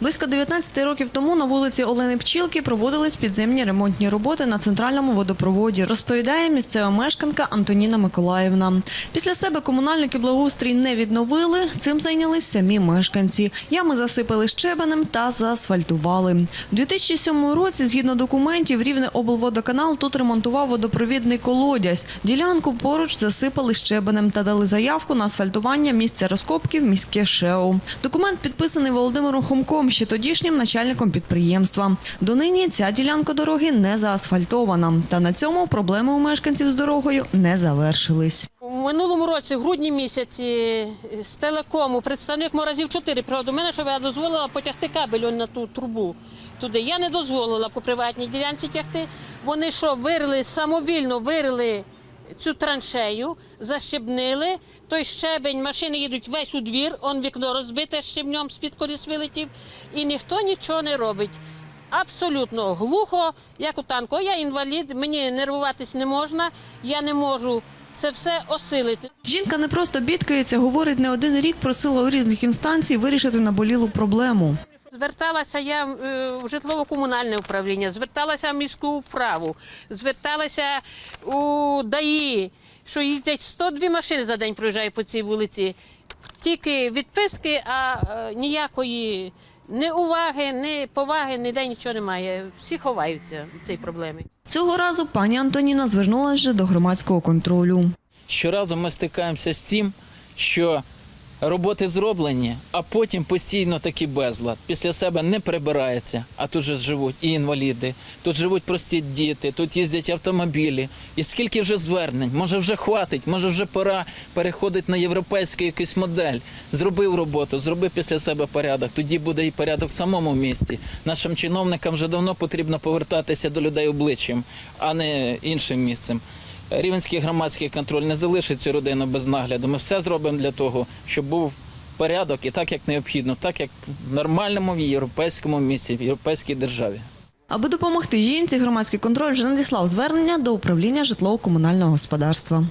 Близько 19 років тому на вулиці Олени Пчілки проводились підземні ремонтні роботи на центральному водопроводі, розповідає місцева мешканка Антоніна Миколаївна. Після себе комунальники благоустрій не відновили, цим зайнялись самі мешканці. Ями засипали щебенем та заасфальтували. У 2007 році, згідно документів, Рівне облводоканал тут ремонтував водопровідний колодязь. Ділянку поруч засипали щебенем та дали заявку на асфальтування місця розкопки в міське ШЕО. Документ підписаний Володимиром Хомком, ще тодішнім начальником підприємства. Донині ця ділянка дороги не заасфальтована. Та на цьому проблеми у мешканців з дорогою не завершились. У минулому році, в грудні місяці, з телекому представник Моразів 4 приходив до мене, щоб я дозволила потягти кабель на ту трубу. Туди я не дозволила по приватній ділянці тягти. Вони що, вирили, самовільно вирили цю траншею, защебнили. Той щебень, машини їдуть весь у двір, он вікно розбите щебнем, з-під коліс вилетів, і ніхто нічого не робить. Абсолютно глухо, як у танку. Я інвалід, мені нервуватись не можна, я не можу це все осилити. Жінка не просто бідкається, говорить, не один рік просила у різних інстанцій вирішити наболілу проблему. Зверталася я е, в житлово-комунальне управління, зверталася в міську управу, зверталася у ДАІ, що їздять 102 машини за день проїжджає по цій вулиці. Тільки відписки, а е, ніякої ні уваги, ні поваги, ніде нічого немає. Всі ховаються від цієї проблеми. Цього разу пані Антоніна звернулася до громадського контролю. Щоразу ми стикаємося з тим, що роботи зроблені, а потім постійно такий безлад. Після себе не прибирається, а тут же живуть і інваліди, тут живуть прості діти, тут їздять автомобілі. І скільки вже звернень, може вже хватить, може вже пора переходити на європейську якусь модель. Зробив роботу, зроби після себе порядок. Тоді буде і порядок в самому місті. Нашим чиновникам вже давно потрібно повертатися до людей обличчям, а не іншим місцем. Рівенський громадський контроль не залишить цю родину без нагляду. Ми все зробимо для того, щоб був порядок і так, як необхідно, так як в нормальному європейському місці, в європейській державі. Аби допомогти жінці, громадський контроль вже надіслав звернення до управління житлово-комунального господарства.